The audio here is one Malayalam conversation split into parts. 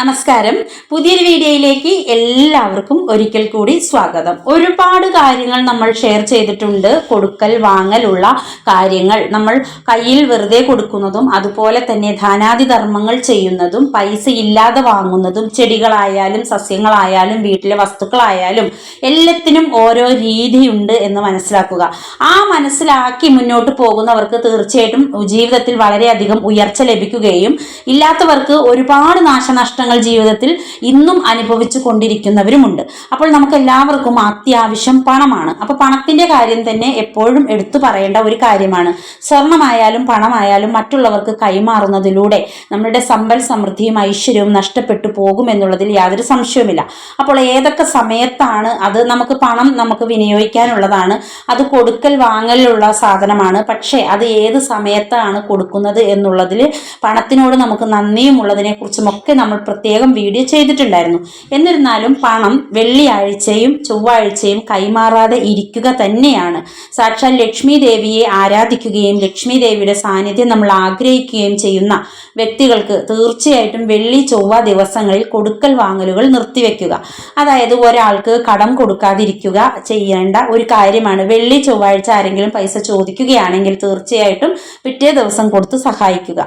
നമസ്കാരം. പുതിയൊരു വീഡിയോയിലേക്ക് എല്ലാവർക്കും ഒരിക്കൽ കൂടി സ്വാഗതം. ഒരുപാട് കാര്യങ്ങൾ നമ്മൾ ഷെയർ ചെയ്തിട്ടുണ്ട്. കൊടുക്കൽ വാങ്ങലുള്ള കാര്യങ്ങൾ. നമ്മൾ കയ്യിൽ വെറുതെ കൊടുക്കുന്നതും അതുപോലെ തന്നെ ധാനാദി ധർമ്മങ്ങൾ ചെയ്യുന്നതും പൈസ ഇല്ലാതെ വാങ്ങുന്നതും ചെടികളായാലും സസ്യങ്ങളായാലും വീട്ടിലെ വസ്തുക്കളായാലും എല്ലാത്തിനും ഓരോ രീതിയുണ്ട് എന്ന് മനസ്സിലാക്കുക. ആ മനസ്സിലാക്കി മുന്നോട്ട് പോകുന്നവർക്ക് തീർച്ചയായിട്ടും ജീവിതത്തിൽ വളരെയധികം ഉയർച്ച ലഭിക്കുകയും ഇല്ലാത്തവർക്ക് ഒരുപാട് നാശനഷ്ടങ്ങൾ ജീവിതത്തിൽ ഇന്നും അനുഭവിച്ചു കൊണ്ടിരിക്കുന്നവരുമുണ്ട്. അപ്പോൾ നമുക്ക് എല്ലാവർക്കും അത്യാവശ്യം പണമാണ്. അപ്പോൾ പണത്തിന്റെ കാര്യം തന്നെ എപ്പോഴും എടുത്തു പറയേണ്ട ഒരു കാര്യമാണ്. സ്വർണമായാലും പണമായാലും മറ്റുള്ളവർക്ക് കൈമാറുന്നതിലൂടെ നമ്മുടെ സമ്പൽ സമൃദ്ധിയും ഐശ്വര്യവും നഷ്ടപ്പെട്ടു പോകും എന്നുള്ളതിൽ യാതൊരു സംശയവുമില്ല. അപ്പോൾ ഏതൊക്കെ സമയത്താണ് അത് നമുക്ക് പണം നമുക്ക് വിനിയോഗിക്കാനുള്ളതാണ്? അത് കൊടുക്കൽ വാങ്ങലിലുള്ള സാധനമാണ്. പക്ഷേ അത് ഏത് സമയത്താണ് കൊടുക്കുന്നത് എന്നുള്ളതിൽ പണത്തിനോട് നമുക്ക് നന്ദിയും ഉള്ളതിനെ കുറിച്ചുമൊക്കെ നമ്മൾ പ്രത്യേകം വീഡിയോ ചെയ്തിട്ടുണ്ടായിരുന്നു. എന്നിരുന്നാലും പണം വെള്ളിയാഴ്ചയും ചൊവ്വാഴ്ചയും കൈമാറാതെ ഇരിക്കുക തന്നെയാണ്. സാക്ഷാൽ ലക്ഷ്മി ദേവിയെ ആരാധിക്കുകയും ലക്ഷ്മി ദേവിയുടെ സാന്നിധ്യം നമ്മൾ ആഗ്രഹിക്കുകയും ചെയ്യുന്ന വ്യക്തികൾക്ക് തീർച്ചയായിട്ടും വെള്ളി ചൊവ്വ ദിവസങ്ങളിൽ കൊടുക്കൽ വാങ്ങലുകൾ നിർത്തിവെക്കുക. അതായത് ഒരാൾക്ക് കടം കൊടുക്കാതിരിക്കുക ചെയ്യേണ്ട ഒരു കാര്യമാണ്. വെള്ളി ചൊവ്വാഴ്ച ആരെങ്കിലും പൈസ ചോദിക്കുകയാണെങ്കിൽ തീർച്ചയായിട്ടും പിറ്റേ ദിവസം കൊടുത്ത് സഹായിക്കുക.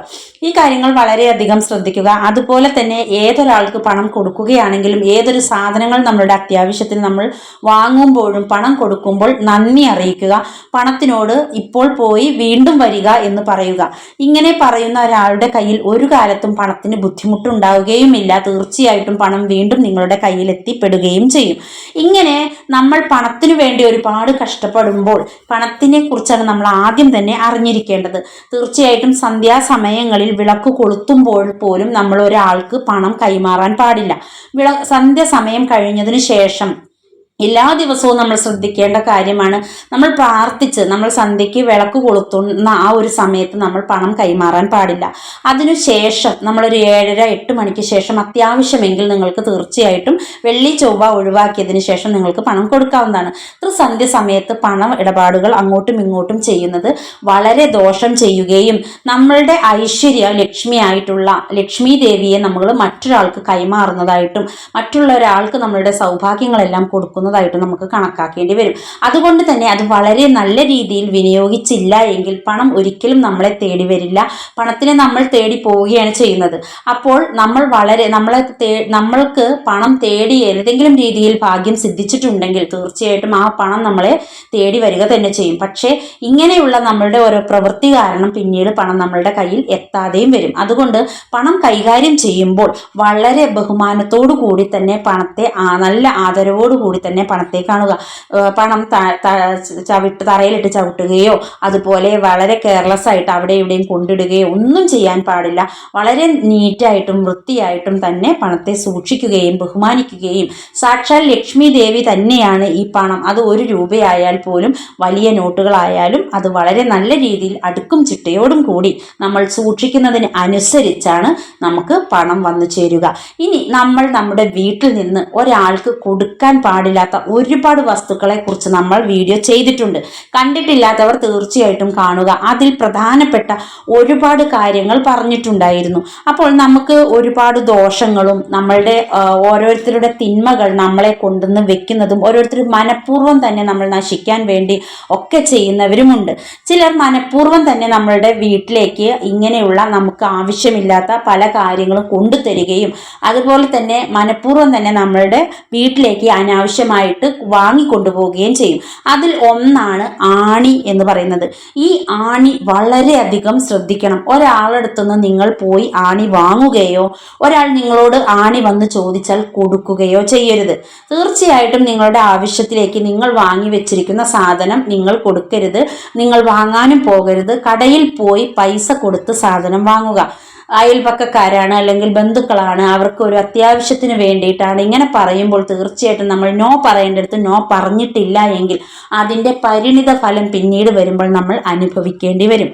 ഈ കാര്യങ്ങൾ വളരെയധികം ശ്രദ്ധിക്കുക. അതുപോലെ തന്നെ ഏതൊരാൾക്ക് പണം കൊടുക്കുകയാണെങ്കിലും ഏതൊരു സാധനങ്ങൾ നമ്മളുടെ അത്യാവശ്യത്തിന് നമ്മൾ വാങ്ങുമ്പോഴും പണം കൊടുക്കുമ്പോൾ നന്ദി അറിയിക്കുക. പണത്തിനോട് ഇപ്പോൾ പോയി വീണ്ടും വരിക എന്ന് പറയുക. ഇങ്ങനെ പറയുന്ന ഒരാളുടെ കയ്യിൽ ഒരു കാലത്തും പണത്തിന് ബുദ്ധിമുട്ടുണ്ടാവുകയുമില്ല. തീർച്ചയായിട്ടും പണം വീണ്ടും നിങ്ങളുടെ കയ്യിൽ എത്തിപ്പെടുകയും ചെയ്യും. ഇങ്ങനെ നമ്മൾ പണത്തിനു വേണ്ടി ഒരുപാട് കഷ്ടപ്പെടുമ്പോൾ പണത്തിനെ കുറിച്ചാണ് നമ്മൾ ആദ്യം തന്നെ അറിഞ്ഞിരിക്കേണ്ടത്. തീർച്ചയായിട്ടും സന്ധ്യാസമയങ്ങളിൽ വിളക്ക് കൊളുത്തുമ്പോൾ പോലും നമ്മൾ ഒരാൾക്ക് പണം കൈമാറാൻ പാടില്ല. വിള സന്ധ്യ സമയം കഴിഞ്ഞതിന് ശേഷം എല്ലാ ദിവസവും നമ്മൾ ശ്രദ്ധിക്കേണ്ട കാര്യമാണ് നമ്മൾ പ്രാർത്ഥിച്ച് നമ്മൾ സന്ധ്യയ്ക്ക് വിളക്ക് കൊളുത്തുന്ന ആ ഒരു സമയത്ത് നമ്മൾ പണം കൈമാറാൻ പാടില്ല. അതിനുശേഷം നമ്മളൊരു ഏഴര എട്ട് മണിക്ക് ശേഷം അത്യാവശ്യമെങ്കിൽ നിങ്ങൾക്ക് തീർച്ചയായിട്ടും വെള്ളി ചൊവ്വ ഒഴിവാക്കിയതിന് ശേഷം നിങ്ങൾക്ക് പണം കൊടുക്കാവുന്നതാണ്. ത്രിസന്ധ്യ സമയത്ത് പണം ഇടപാടുകൾ അങ്ങോട്ടും ഇങ്ങോട്ടും ചെയ്യുന്നത് വളരെ ദോഷം ചെയ്യുകയും നമ്മളുടെ ഐശ്വര്യ ലക്ഷ്മിയായിട്ടുള്ള ലക്ഷ്മി ദേവിയെ നമ്മൾ മറ്റൊരാൾക്ക് കൈമാറുന്നതായിട്ടും മറ്റുള്ള ഒരാൾക്ക് നമ്മളുടെ സൗഭാഗ്യങ്ങളെല്ലാം കൊടുക്കുന്നതായിട്ടും നമുക്ക് കണക്കാക്കേണ്ടി വരും. അതുകൊണ്ട് തന്നെ അത് വളരെ നല്ല രീതിയിൽ വിനിയോഗിച്ചില്ല എങ്കിൽ പണം ഒരിക്കലും നമ്മളെ തേടി വരില്ല. പണത്തിനെ നമ്മൾ തേടി പോവുകയാണ് ചെയ്യുന്നത്. അപ്പോൾ നമ്മൾ വളരെ നമ്മളെ നമ്മൾക്ക് പണം തേടി ഏതെങ്കിലും രീതിയിൽ ഭാഗ്യം സിദ്ധിച്ചിട്ടുണ്ടെങ്കിൽ തീർച്ചയായിട്ടും ആ പണം നമ്മളെ തേടി വരിക തന്നെ ചെയ്യും. പക്ഷേ ഇങ്ങനെയുള്ള നമ്മളുടെ ഓരോ പ്രവൃത്തി കാരണം പിന്നീട് പണം നമ്മളുടെ കയ്യിൽ എത്താതെയും വരും. അതുകൊണ്ട് പണം കൈകാര്യം ചെയ്യുമ്പോൾ വളരെ ബഹുമാനത്തോടു കൂടി തന്നെ പണത്തെ നല്ല ആദരവോടു കൂടി തന്നെ പണത്തെ കാണുക. പണം ചവിട്ട് തറയിലിട്ട് ചവിട്ടുകയോ അതുപോലെ വളരെ കെയർലെസ് ആയിട്ട് അവിടെ ഇവിടെയും കൊണ്ടിടുകയോ ഒന്നും ചെയ്യാൻ പാടില്ല. വളരെ നീറ്റായിട്ടും വൃത്തിയായിട്ടും തന്നെ പണത്തെ സൂക്ഷിക്കുകയും ബഹുമാനിക്കുകയും സാക്ഷാൽ ലക്ഷ്മി ദേവി തന്നെയാണ് ഈ പണം. അത് ഒരു രൂപയായാൽ പോലും വലിയ നോട്ടുകളായാലും അത് വളരെ നല്ല രീതിയിൽ അടുക്കും ചിട്ടയോടും കൂടി നമ്മൾ സൂക്ഷിക്കുന്നതിന് അനുസരിച്ചാണ് നമുക്ക് പണം വന്നു ചേരുക. ഇനി നമ്മൾ നമ്മുടെ വീട്ടിൽ നിന്ന് ഒരാൾക്ക് കൊടുക്കാൻ പാടില്ലാത്ത ഒരുപാട് വസ്തുക്കളെ കുറിച്ച് നമ്മൾ വീഡിയോ ചെയ്തിട്ടുണ്ട്. കണ്ടിട്ടില്ലാത്തവർ തീർച്ചയായിട്ടും കാണുക. അതിൽ പ്രധാനപ്പെട്ട ഒരുപാട് കാര്യങ്ങൾ പറഞ്ഞിട്ടുണ്ടായിരുന്നു. അപ്പോൾ നമുക്ക് ഒരുപാട് ദോഷങ്ങളും നമ്മളുടെ ഓരോരുത്തരുടെ തിന്മകൾ നമ്മളെ കൊണ്ടുവന്ന് വെക്കുന്നതും ഓരോരുത്തർ മനഃപൂർവം തന്നെ നമ്മൾ നശിക്കാൻ വേണ്ടി ഒക്കെ ചെയ്യുന്നവരുമുണ്ട്. ചിലർ മനഃപൂർവം തന്നെ നമ്മളുടെ വീട്ടിലേക്ക് ഇങ്ങനെയുള്ള നമുക്ക് ആവശ്യമില്ലാത്ത പല കാര്യങ്ങളും കൊണ്ടുതരികയും അതുപോലെ തന്നെ മനഃപൂർവം തന്നെ നമ്മളുടെ വീട്ടിലേക്ക് അനാവശ്യമായിട്ട് വാങ്ങിക്കൊണ്ടുപോവുകയും ചെയ്യും. അതിൽ ഒന്നാണ് ആണി എന്ന് പറയുന്നത്. ഈ ആണി വളരെയധികം ശ്രദ്ധിക്കണം. ഒരാളടുത്തുനിന്ന് നിങ്ങൾ പോയി ആണി വാങ്ങുകയോ ഒരാൾ നിങ്ങളോട് ആണി വന്ന് ചോദിച്ചാൽ കൊടുക്കുകയോ ചെയ്യരുത്. തീർച്ചയായിട്ടും നിങ്ങളുടെ ആവശ്യത്തിലേക്ക് നിങ്ങൾ വാങ്ങി വെച്ചിരിക്കുന്ന സാധനം നിങ്ങൾ കൊടുക്കരുത്. നിങ്ങൾ വാങ്ങാനും പോകരുത്. കടയിൽ പോയി പൈസ കൊടുത്ത് സാധനം വാങ്ങുക. അയൽപക്കക്കാരാണ് അല്ലെങ്കിൽ ബന്ധുക്കളാണ് അവർക്ക് ഒരു അത്യാവശ്യത്തിന് വേണ്ടിയിട്ടാണ് ഇങ്ങനെ പറയുമ്പോൾ തീർച്ചയായിട്ടും നമ്മൾ നോ പറയേണ്ടടുത്ത് നോ പറഞ്ഞിട്ടില്ല എങ്കിൽ അതിന്റെ പരിണിത ഫലം പിന്നീട് വരുമ്പോൾ നമ്മൾ അനുഭവിക്കേണ്ടി വരും.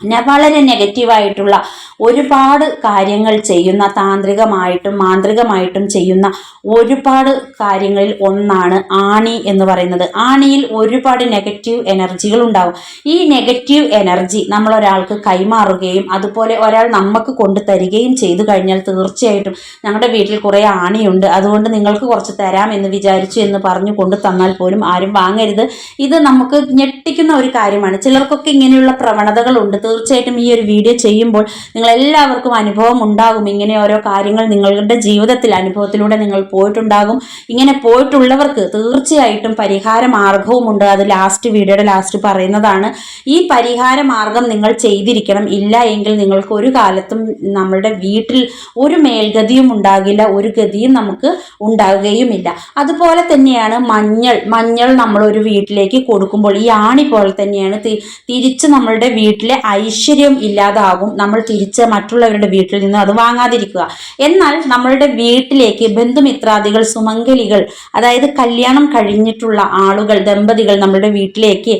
വളരെ നെഗറ്റീവായിട്ടുള്ള ഒരുപാട് കാര്യങ്ങൾ ചെയ്യുന്ന താന്ത്രികമായിട്ടും മാന്ത്രികമായിട്ടും ചെയ്യുന്ന ഒരുപാട് കാര്യങ്ങളിൽ ഒന്നാണ് ആണി എന്ന് പറയുന്നത്. ആണിയിൽ ഒരുപാട് നെഗറ്റീവ് എനർജികൾ ഉണ്ടാവും. ഈ നെഗറ്റീവ് എനർജി നമ്മൾ ഒരാൾക്ക് കൈമാറുകയും അതുപോലെ ഒരാൾ നമുക്ക് കൊണ്ടു തരികയും ചെയ്തു കഴിഞ്ഞാൽ തീർച്ചയായിട്ടും ഞങ്ങളുടെ വീട്ടിൽ കുറേ ആണിയുണ്ട്. അതുകൊണ്ട് നിങ്ങൾക്ക് കുറച്ച് തരാം എന്ന് വിചാരിച്ചു എന്ന് പറഞ്ഞു കൊണ്ടു തന്നാൽ പോലും ആരും വാങ്ങരുത്. ഇത് നമുക്ക് ഞെട്ടിക്കുന്ന ഒരു കാര്യമാണ്. ചിലർക്കൊക്കെ ഇങ്ങനെയുള്ള പ്രവണതകളുണ്ട് തീർച്ചയായിട്ടും ഈ ഒരു വീഡിയോ ചെയ്യുമ്പോൾ നിങ്ങൾ എല്ലാവർക്കും അനുഭവം ഉണ്ടാകും. ഇങ്ങനെ ഓരോ കാര്യങ്ങൾ നിങ്ങളുടെ ജീവിതത്തിൽ അനുഭവത്തിലൂടെ നിങ്ങൾ പോയിട്ടുണ്ടാകും. ഇങ്ങനെ പോയിട്ടുള്ളവർക്ക് തീർച്ചയായിട്ടും പരിഹാര മാർഗവുമുണ്ട് അത് ലാസ്റ്റ് വീഡിയോയുടെ ലാസ്റ്റ് പറയുന്നതാണ്. ഈ പരിഹാര മാർഗം നിങ്ങൾ ചെയ്തിരിക്കണം. ഇല്ല എങ്കിൽ നിങ്ങൾക്ക് ഒരു കാലത്തും നമ്മളുടെ വീട്ടിൽ ഒരു മേൽഗതിയും ഉണ്ടാകില്ല ഒരു ഗതിയും നമുക്ക് ഉണ്ടാകുകയുമില്ല. അതുപോലെ തന്നെയാണ് മഞ്ഞൾ. മഞ്ഞൾ നമ്മൾ ഒരു വീട്ടിലേക്ക് കൊടുക്കുമ്പോൾ ഈ ആണി പോലെ തന്നെയാണ് തിരിച്ച് നമ്മളുടെ വീട്ടിലെ ഐശ്വര്യം ഇല്ലാതാകും. നമ്മൾ തിരിച്ച് മറ്റുള്ളവരുടെ വീട്ടിൽ നിന്ന് അത് വാങ്ങാതിരിക്കുക. എന്നാൽ നമ്മളുടെ വീട്ടിലേക്ക് ബന്ധുമിത്രാദികൾ സുമംഗലികൾ അതായത് കല്യാണം കഴിഞ്ഞിട്ടുള്ള ആളുകൾ ദമ്പതികൾ നമ്മളുടെ വീട്ടിലേക്ക്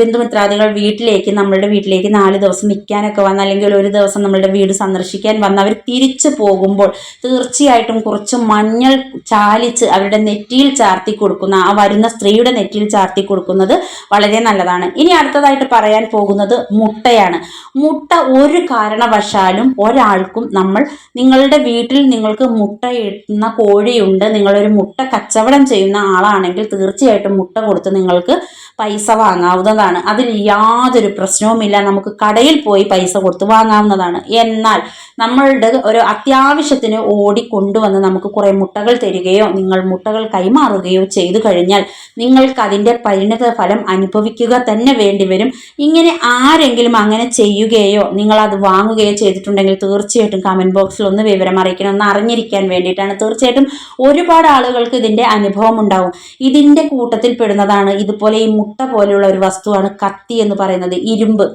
ബന്ധുമിത്രാദികൾ വീട്ടിലേക്ക് നമ്മളുടെ വീട്ടിലേക്ക് നാല് ദിവസം നിൽക്കാനൊക്കെ വന്ന അല്ലെങ്കിൽ ഒരു ദിവസം നമ്മളുടെ വീട് സന്ദർശിക്കാൻ വന്ന് അവർ തിരിച്ചു പോകുമ്പോൾ തീർച്ചയായിട്ടും കുറച്ച് മഞ്ഞൾ ചാലിച്ച് അവരുടെ നെറ്റിയിൽ ചാർത്തി കൊടുക്കുന്ന ആ വരുന്ന സ്ത്രീയുടെ നെറ്റിയിൽ ചാർത്തി കൊടുക്കുന്നത് വളരെ നല്ലതാണ്. ഇനി അടുത്തതായിട്ട് പറയാൻ പോകുന്നത് മുട്ടയാണ്. മുട്ട ഒരു കാരണവശാലും ഒരാൾക്കും നമ്മൾ നിങ്ങളുടെ വീട്ടിൽ നിങ്ങൾക്ക് മുട്ട ഇടുന്ന കോഴിയുണ്ട് നിങ്ങളൊരു മുട്ട കച്ചവടം ചെയ്യുന്ന ആളാണെങ്കിൽ തീർച്ചയായിട്ടും മുട്ട കൊടുത്ത് നിങ്ങൾക്ക് പൈസ വാങ്ങാവുന്നതാണ്. അതിൽ യാതൊരു പ്രശ്നവുമില്ല. നമുക്ക് കടയിൽ പോയി പൈസ കൊടുത്ത് വാങ്ങാവുന്നതാണ്. എന്നാൽ നമ്മളുടെ ഒരു അത്യാവശ്യത്തിന് ഓടി കൊണ്ടുവന്ന് നമുക്ക് കുറേ മുട്ടകൾ തരികയോ നിങ്ങൾ മുട്ടകൾ കൈമാറുകയോ ചെയ്തു കഴിഞ്ഞാൽ നിങ്ങൾക്ക് അതിന്റെ പരിണിത ഫലം അനുഭവിക്കുക തന്നെ വേണ്ടി വരും. ഇങ്ങനെ ആരെങ്കിലും അങ്ങനെ ചെയ്യുകയോ നിങ്ങൾ അത് വാങ്ങുകയോ ചെയ്തിട്ടുണ്ടെങ്കിൽ തീർച്ചയായിട്ടും കമന്റ് ബോക്സിൽ ഒന്ന് വിവരം അറിയിക്കണം. ഒന്ന് അറിഞ്ഞിരിക്കാൻ വേണ്ടിയിട്ടാണ്. തീർച്ചയായിട്ടും ഒരുപാട് ആളുകൾക്ക് ഇതിന്റെ അനുഭവം ഉണ്ടാവും. ഇതിന്റെ കൂട്ടത്തിൽ പെടുന്നതാണ്. ഇതുപോലെ ഈ മുട്ട പോലെയുള്ള ഒരു വസ്തുവാണ് കത്തി എന്ന് പറയുന്നത് ഇരുമ്പ്.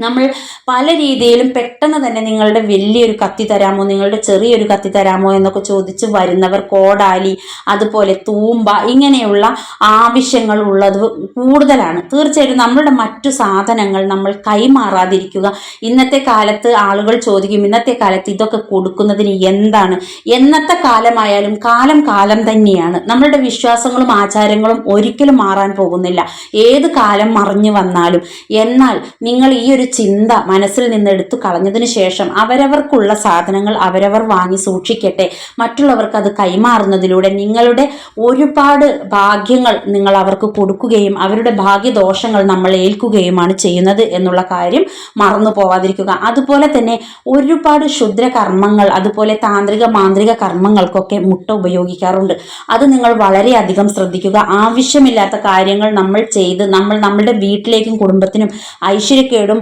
നമ്മൾ പല രീതിയിലും പെട്ടെന്ന് തന്നെ നിങ്ങളുടെ വലിയൊരു കത്തി തരാമോ നിങ്ങളുടെ ചെറിയൊരു കത്തി തരാമോ എന്നൊക്കെ ചോദിച്ച് വരുന്നവർ കോടാലി അതുപോലെ തൂമ്പ ഇങ്ങനെയുള്ള ആവശ്യങ്ങൾ ഉള്ളത് കൂടുതലാണ്. തീർച്ചയായിട്ടും നമ്മളുടെ മറ്റു സാധനങ്ങൾ നമ്മൾ കൈമാറാതിരിക്കുക. ഇന്നത്തെ കാലത്ത് ആളുകൾ ചോദിക്കും ഇന്നത്തെ കാലത്ത് ഇതൊക്കെ കൊടുക്കുന്നതിന് എന്താണ്? എന്നത്തെ കാലമായാലും കാലം കാലം തന്നെയാണ്. നമ്മളുടെ വിശ്വാസങ്ങളും ആചാരങ്ങളും ഒരിക്കലും മാറാൻ പോകുന്നില്ല. ഏത് കാലം മറിഞ്ഞു വന്നാലും. എന്നാൽ നിങ്ങൾ ഈ ഒരു ചിന്ത മനസ്സിൽ നിന്ന് എടുത്തു കളഞ്ഞതിന് ശേഷം അവരവർക്കുള്ള സാധനങ്ങൾ അവരവർ വാങ്ങി സൂക്ഷിക്കട്ടെ. മറ്റുള്ളവർക്ക് അത് കൈമാറുന്നതിലൂടെ നിങ്ങളുടെ ഒരുപാട് ഭാഗ്യങ്ങൾ നിങ്ങൾ അവർക്ക് കൊടുക്കുകയും അവരുടെ ഭാഗ്യദോഷങ്ങൾ നമ്മൾ ഏൽക്കുകയുമാണ് ചെയ്യുന്നത് എന്നുള്ള കാര്യം മറന്നു പോവാതിരിക്കുക. അതുപോലെ തന്നെ ഒരുപാട് ശുദ്ര കർമ്മങ്ങൾ അതുപോലെ താന്ത്രിക മാന്ത്രിക കർമ്മങ്ങൾക്കൊക്കെ മുട്ട ഉപയോഗിക്കാറുണ്ട്. അത് നിങ്ങൾ വളരെയധികം ശ്രദ്ധിക്കുക. ആവശ്യമില്ലാത്ത കാര്യങ്ങൾ നമ്മൾ ചെയ്ത് നമ്മൾ നമ്മളുടെ വീട്ടിലേക്കും കുടുംബത്തിനും ഐശ്വര്യക്കേടും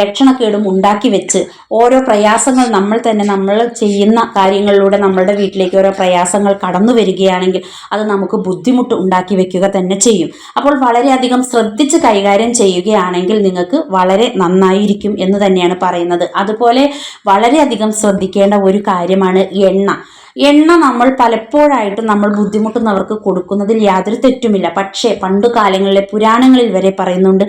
ലക്ഷണക്കേടും ഉണ്ടാക്കി വെച്ച്. ഓരോ പ്രയാസങ്ങൾ നമ്മൾ തന്നെ നമ്മൾ ചെയ്യുന്ന കാര്യങ്ങളിലൂടെ നമ്മളുടെ വീട്ടിലേക്ക് ഓരോ പ്രയാസങ്ങൾ കടന്നു വരികയാണെങ്കിൽ അത് നമുക്ക് ബുദ്ധിമുട്ട് ഉണ്ടാക്കി വെക്കുക തന്നെ ചെയ്യും. അപ്പോൾ വളരെയധികം ശ്രദ്ധിച്ച് കൈകാര്യം ചെയ്യുകയാണെങ്കിൽ നിങ്ങൾക്ക് വളരെ നന്നായിരിക്കും എന്ന് തന്നെയാണ് പറയുന്നത്. അതുപോലെ വളരെയധികം ശ്രദ്ധിക്കേണ്ട ഒരു കാര്യമാണ് എണ്ണ. എണ്ണ നമ്മൾ പലപ്പോഴായിട്ട് നമ്മൾ ബുദ്ധിമുട്ടുന്നവർക്ക് കൊടുക്കുന്നതിൽ യാതൊരു തെറ്റുമില്ല. പക്ഷേ പണ്ട് കാലങ്ങളിലെ പുരാണങ്ങളിൽ വരെ പറയുന്നുണ്ട്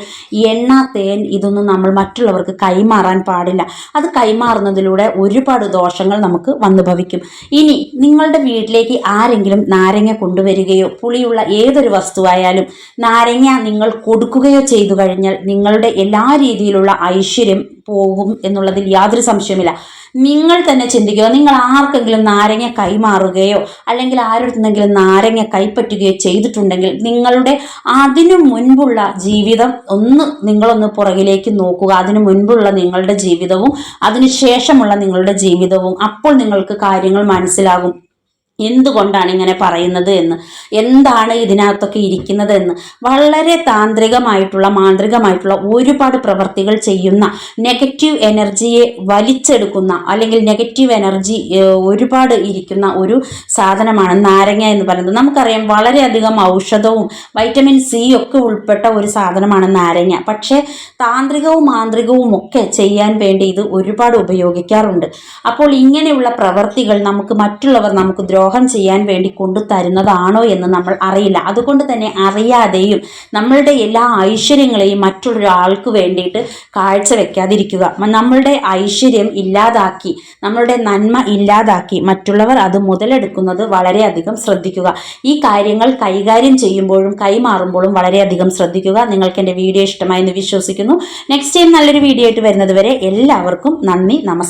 എണ്ണ തേൻ ഇതൊന്നും നമ്മൾ മറ്റുള്ളവർക്ക് കൈമാറാൻ പാടില്ല. അത് കൈമാറുന്നതിലൂടെ ഒരുപാട് ദോഷങ്ങൾ നമുക്ക് വന്നു ഭവിക്കും. ഇനി നിങ്ങളുടെ വീട്ടിലേക്ക് ആരെങ്കിലും നാരങ്ങ കൊണ്ടുവരികയോ പുളിയുള്ള ഏതൊരു വസ്തുവായാലും നാരങ്ങ നിങ്ങൾ കൊടുക്കുകയോ ചെയ്തു കഴിഞ്ഞാൽ നിങ്ങളുടെ എല്ലാ രീതിയിലുള്ള ഐശ്വര്യം പോകും എന്നുള്ളതിൽ യാതൊരു സംശയമില്ല നിങ്ങൾ തന്നെ ചിന്തിക്കുക. നിങ്ങൾ ആർക്കെങ്കിലും നാരങ്ങ കൈമാറുകയോ അല്ലെങ്കിൽ ആരുടെ നാരങ്ങ കൈപ്പറ്റുകയോ ചെയ്തിട്ടുണ്ടെങ്കിൽ നിങ്ങളുടെ അതിനു മുൻപുള്ള ജീവിതം ഒന്ന് നിങ്ങളൊന്ന് പുറകിലേക്ക് നോക്കുക. അതിനു മുൻപുള്ള നിങ്ങളുടെ ജീവിതവും അതിനുശേഷമുള്ള നിങ്ങളുടെ ജീവിതവും അപ്പോൾ നിങ്ങൾക്ക് കാര്യങ്ങൾ മനസ്സിലാകും. എന്തുകൊണ്ടാണ് ഇങ്ങനെ പറയുന്നത് എന്ന്? എന്താണ് ഇതിനകത്തൊക്കെ ഇരിക്കുന്നത് എന്ന്? വളരെ താന്ത്രികമായിട്ടുള്ള മാന്ത്രികമായിട്ടുള്ള ഒരുപാട് പ്രവർത്തികൾ ചെയ്യുന്ന നെഗറ്റീവ് എനർജിയെ വലിച്ചെടുക്കുന്ന അല്ലെങ്കിൽ നെഗറ്റീവ് എനർജി ഒരുപാട് ഇരിക്കുന്ന ഒരു സാധനമാണ് നാരങ്ങ എന്ന് പറയുന്നത്. നമുക്കറിയാം വളരെയധികം ഔഷധവും വൈറ്റമിൻ സി ഒക്കെ ഉൾപ്പെട്ട ഒരു സാധനമാണ് നാരങ്ങ. പക്ഷേ താന്ത്രികവും മാന്ത്രികവും ഒക്കെ ചെയ്യാൻ വേണ്ടി ഇത് ഒരുപാട് ഉപയോഗിക്കാറുണ്ട്. അപ്പോൾ ഇങ്ങനെയുള്ള പ്രവർത്തികൾ നമുക്ക് മറ്റുള്ളവർ നമുക്ക് ദ്രോഹം ദ്രോഹം ചെയ്യാൻ വേണ്ടി കൊണ്ടു തരുന്നതാണോ എന്ന് നമ്മൾ അറിയില്ല. അതുകൊണ്ട് തന്നെ അറിയാതെയും നമ്മളുടെ എല്ലാ ഐശ്വര്യങ്ങളെയും മറ്റൊരാൾക്ക് വേണ്ടിയിട്ട് കാഴ്ചവെക്കാതിരിക്കുക നമ്മളുടെ ഐശ്വര്യം ഇല്ലാതാക്കി നമ്മളുടെ നന്മ ഇല്ലാതാക്കി മറ്റുള്ളവർ അത് മുതലെടുക്കുന്നത് വളരെയധികം ശ്രദ്ധിക്കുക. ഈ കാര്യങ്ങൾ കൈകാര്യം ചെയ്യുമ്പോഴും കൈമാറുമ്പോഴും വളരെയധികം ശ്രദ്ധിക്കുക. നിങ്ങൾക്ക് എന്റെ വീഡിയോ ഇഷ്ടമായി എന്ന് വിശ്വസിക്കുന്നു. നെക്സ്റ്റ് ടൈം നല്ലൊരു വീഡിയോ ആയിട്ട് വരുന്നത് വരെ എല്ലാവർക്കും നന്ദി നമസ്കാരം